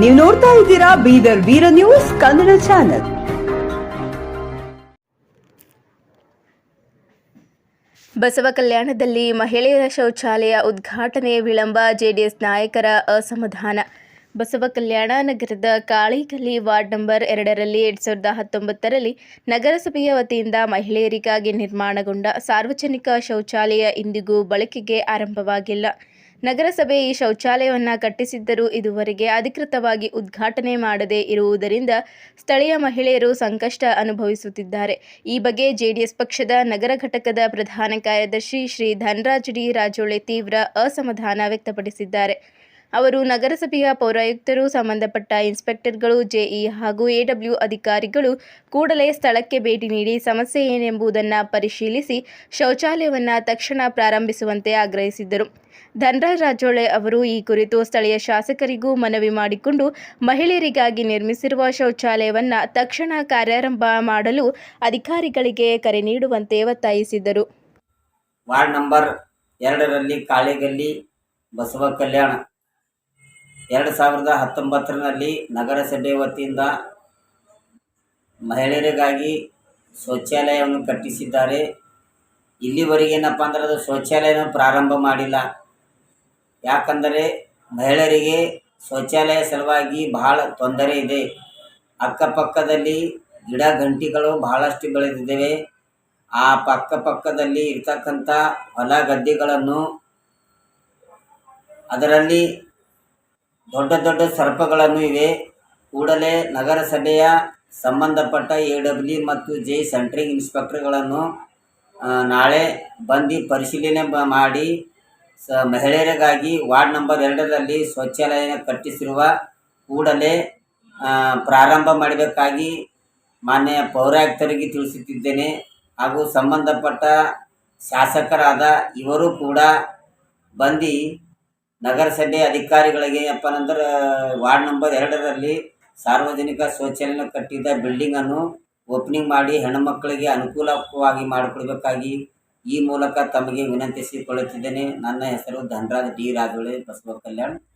ನೀವು ನೋಡ್ತಾ ಇದ್ದೀರಾ ಬೀದರ್ ವೀರ ನ್ಯೂಸ್ ಕನ್ನಡ ಚಾನೆಲ್. ಬಸವ ಕಲ್ಯಾಣದಲ್ಲಿ ಮಹಿಳೆಯರ ಶೌಚಾಲಯ ಉದ್ಘಾಟನೆ ವಿಳಂಬ ಜೆಡಿಎಸ್ ನಾಯಕರ ಅಸಮಾಧಾನ. ಬಸವ ಕಲ್ಯಾಣ ನಗರದ ಕಾಳಿಕಲಿ ವಾರ್ಡ್ ನಂಬರ್ ಎರಡರಲ್ಲಿ ಎರಡ್ ಸಾವಿರದ ಹತ್ತೊಂಬತ್ತರಲ್ಲಿ ನಗರಸಭೆಯ ವತಿಯಿಂದ ಮಹಿಳೆಯರಿಗಾಗಿ ನಿರ್ಮಾಣಗೊಂಡ ಸಾರ್ವಜನಿಕ ಶೌಚಾಲಯ ಇಂದಿಗೂ ಬಳಕೆಗೆ ಆರಂಭವಾಗಿಲ್ಲ. ನಗರಸಭೆ ಈ ಶೌಚಾಲಯವನ್ನು ಕಟ್ಟಿಸಿದ್ದರೂ ಇದುವರೆಗೆ ಅಧಿಕೃತವಾಗಿ ಉದ್ಘಾಟನೆ ಮಾಡದೇ ಇರುವುದರಿಂದ ಸ್ಥಳೀಯ ಮಹಿಳೆಯರು ಸಂಕಷ್ಟ ಅನುಭವಿಸುತ್ತಿದ್ದಾರೆ. ಈ ಬಗ್ಗೆ ಜೆಡಿಎಸ್ ಪಕ್ಷದ ನಗರ ಘಟಕದ ಪ್ರಧಾನ ಕಾರ್ಯದರ್ಶಿ ಶ್ರೀ ಧನರಾಜ್ ಡಿ ರಾಜೋಳೆ ತೀವ್ರ ಅಸಮಾಧಾನ ವ್ಯಕ್ತಪಡಿಸಿದ್ದಾರೆ. ಅವರು ನಗರಸಭೆಯ ಪೌರಾಯುಕ್ತರು, ಸಂಬಂಧಪಟ್ಟ ಇನ್ಸ್ಪೆಕ್ಟರ್ಗಳು, ಜೆಇ ಹಾಗೂ ಎಡಬ್ಲ್ಯೂ ಅಧಿಕಾರಿಗಳು ಕೂಡಲೇ ಸ್ಥಳಕ್ಕೆ ಭೇಟಿ ನೀಡಿ ಸಮಸ್ಯೆ ಏನೆಂಬುದನ್ನು ಪರಿಶೀಲಿಸಿ ಶೌಚಾಲಯವನ್ನು ತಕ್ಷಣ ಪ್ರಾರಂಭಿಸುವಂತೆ ಆಗ್ರಹಿಸಿದ್ದರು. ಧನರಾಜ್ ರಾಜೋಳೆ ಅವರು ಈ ಕುರಿತು ಸ್ಥಳೀಯ ಶಾಸಕರಿಗೂ ಮನವಿ ಮಾಡಿಕೊಂಡು ಮಹಿಳೆಯರಿಗಾಗಿ ನಿರ್ಮಿಸಿರುವ ಶೌಚಾಲಯವನ್ನು ತಕ್ಷಣ ಕಾರ್ಯಾರಂಭ ಮಾಡಲು ಅಧಿಕಾರಿಗಳಿಗೆ ಕರೆ ನೀಡುವಂತೆ ಒತ್ತಾಯಿಸಿದರು ವಾರ್ಡ್ ನಂಬರ್ ಎರಡರಲ್ಲಿ ಕಾಳಿಗಲ್ಲಿ ಬಸವ ಕಲ್ಯಾಣ ಎರಡು ಸಾವಿರದ ಹತ್ತೊಂಬತ್ತರಲ್ಲಿ ನಗರಸಭೆ ವತಿಯಿಂದ ಮಹಿಳೆಯರಿಗಾಗಿ ಶೌಚಾಲಯವನ್ನು ಕಟ್ಟಿಸಿದ್ದಾರೆ. ಇಲ್ಲಿವರೆಗೆ ಏನಪ್ಪ ಅಂದ್ರೆ ಅದು ಶೌಚಾಲಯನ ಪ್ರಾರಂಭ ಮಾಡಿಲ್ಲ. ಯಾಕಂದರೆ ಮಹಿಳೆಯರಿಗೆ ಶೌಚಾಲಯ ಸಲುವಾಗಿ ಬಹಳ ತೊಂದರೆ ಇದೆ. ಅಕ್ಕಪಕ್ಕದಲ್ಲಿ ಗಿಡ ಗಂಟಿಗಳು ಬಹಳಷ್ಟು ಬೆಳೆದಿದ್ದೇವೆ. ಆ ಪಕ್ಕಪಕ್ಕದಲ್ಲಿ ಇರ್ತಕ್ಕಂಥ ಹೊಲ ಗದ್ದೆಗಳನ್ನು ಅದರಲ್ಲಿ ದೊಡ್ಡ ದೊಡ್ಡ ಸರ್ಪಗಳನ್ನು ಇವೆ. ಕೂಡಲೇ ನಗರಸಭೆಯ ಸಂಬಂಧಪಟ್ಟ ಎ ಡಬ್ಲ್ಯೂ ಮತ್ತು ಜೆ ಸೆಂಟ್ರಿಂಗ್ ಇನ್ಸ್ಪೆಕ್ಟರ್ಗಳನ್ನು ನಾಳೆ ಬಂದು ಪರಿಶೀಲನೆ ಮಾಡಿ ಸ, ಮಹಿಳೆಯರಿಗಾಗಿ ವಾರ್ಡ್ ನಂಬರ್ ಎರಡರಲ್ಲಿ ಶೌಚಾಲಯ ಕಟ್ಟಿಸಿರುವ ಕೂಡಲೇ ಪ್ರಾರಂಭ ಮಾಡಬೇಕಾಗಿ ಮಾನ್ಯ ಪೌರಾಯುಕ್ತರಿಗೆ ತಿಳಿಸುತ್ತಿದ್ದೇನೆ. ಹಾಗೂ ಸಂಬಂಧಪಟ್ಟ ಶಾಸಕರಾದ ಇವರು ಕೂಡ ಬಂದು ನಗರಸಭೆ ಅಧಿಕಾರಿಗಳಿಗೆ ಏನಪ್ಪ ಅಂದ್ರೆ ವಾರ್ಡ್ ನಂಬರ್ ಎರಡರಲ್ಲಿ ಸಾರ್ವಜನಿಕ ಶೌಚಾಲಯ ಕಟ್ಟಿದ್ದ ಬಿಲ್ಡಿಂಗನ್ನು ಓಪನಿಂಗ್ ಮಾಡಿ ಹೆಣ್ಣುಮಕ್ಕಳಿಗೆ ಅನುಕೂಲವಾಗಿ ಮಾಡಿಕೊಡ್ಬೇಕಾಗಿ ಈ ಮೂಲಕ ತಮಗೆ ವಿನಂತಿಸಿಕೊಳ್ಳುತ್ತಿದ್ದೇನೆ. ನನ್ನ ಹೆಸರು ಧನರಾಜ್ ಡಿ. ರಾಜುಳೆ, ಬಸವ ಕಲ್ಯಾಣ್.